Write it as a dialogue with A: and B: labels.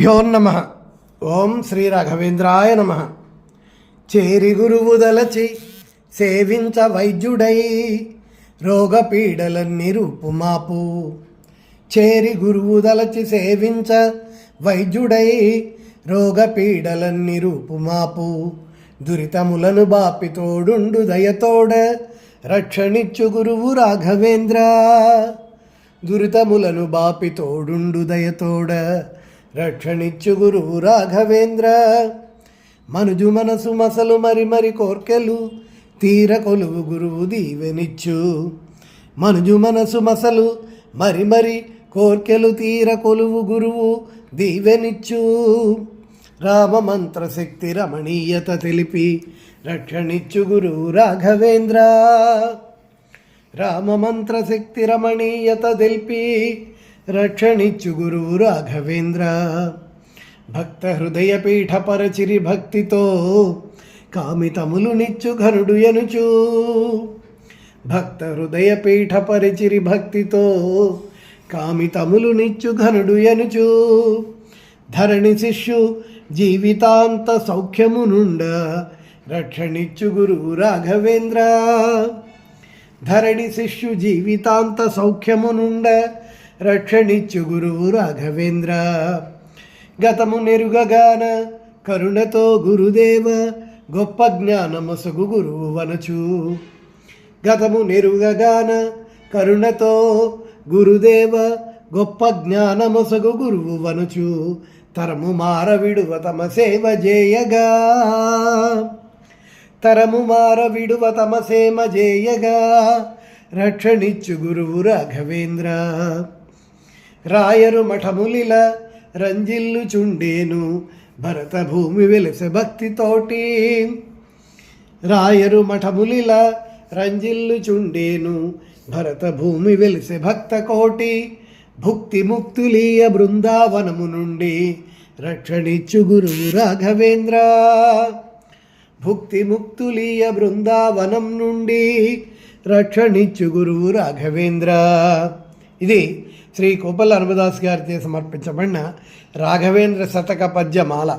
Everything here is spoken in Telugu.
A: భ్యో నమ. ఓం శ్రీ రాఘవేంద్రాయ నమ. చేరి గురువుదలచి సేవించ వైద్యుడై రోగపీడలన్నీ రూపుమాపు. చేరి గురువుదలచి సేవించ వైద్యుడై రోగపీడలన్నీ రూపుమాపు. దురితములను బాపి తోడుండు దయతోడ రక్షణిచ్చు గురువు రాఘవేంద్ర. దురితములను బాపి తోడుండు దయతోడ రక్షణిచ్చు గురువు రాఘవేంద్ర. మనుజు మనసు మసలు మరి మరి కోర్కెలు తీర కొలువు గురువు దీవెనిచ్చు. మనుజు మనసు మసలు మరి మరి కోర్కెలు తీర కొలువు గురువు దీవెనిచ్చు. రామమంత్ర శక్తి రమణీయత తెలిపి రక్షణిచ్చు గురువు రాఘవేంద్ర. రామమంత్ర శక్తి రమణీయత తెలిపి రక్షణిచ్చు గురువు రాఘవేంద్ర భక్త హృదయ పీఠ పరచిరి భక్తితో కామితములు నిచ్చు ఘనుడు ఎనుచు భక్త హృదయ పీఠ పరిచిరి భక్తితో కామితములు నిచ్చు ఘనుడు ఎనుచు ధరణి శిష్యు జీవితాంత సౌఖ్యము నుండ రక్షణిచ్చు గురువు రాఘవేంద్ర ధరణి శిష్యు జీవితాంత సౌఖ్యము నుండ రక్షణిచ్చు గురువు రాఘవేంద్ర. గతము నెరుగగాన కరుణతో గురుదేవ గొప్ప జ్ఞానమసగు గురువు వనచు. గతము నెరుగగాన కరుణతో గురుదేవ గొప్ప జ్ఞానమొసగు గురువు వనుచు. తరము మార విడువ తమ సేవ జేయగా. తరము మార విడువ తమ సేమ జేయగా. రక్షణిచ్చు గురువు రాఘవేంద్ర. రాయరు మఠములిల రంజిల్లు చుండేను భరత భూమి వెలసె భక్తితోటి రాయరు మఠములిల రంజిల్లు చుండేను భరత భూమి వెలిసె భక్త కోటి. భుక్తి ముక్తులీయ బృందావనము నుండి రక్షణిచ్చు గురువు రాఘవేంద్ర. భుక్తి ముక్తులీయ బృందావనం నుండి రక్షణిచ్చు గురువు రాఘవేంద్ర. ఇది శ్రీ కోపల హనుమదాస్ గారిచే సమర్పించబడిన రాఘవేంద్ర శతక పద్యమాల.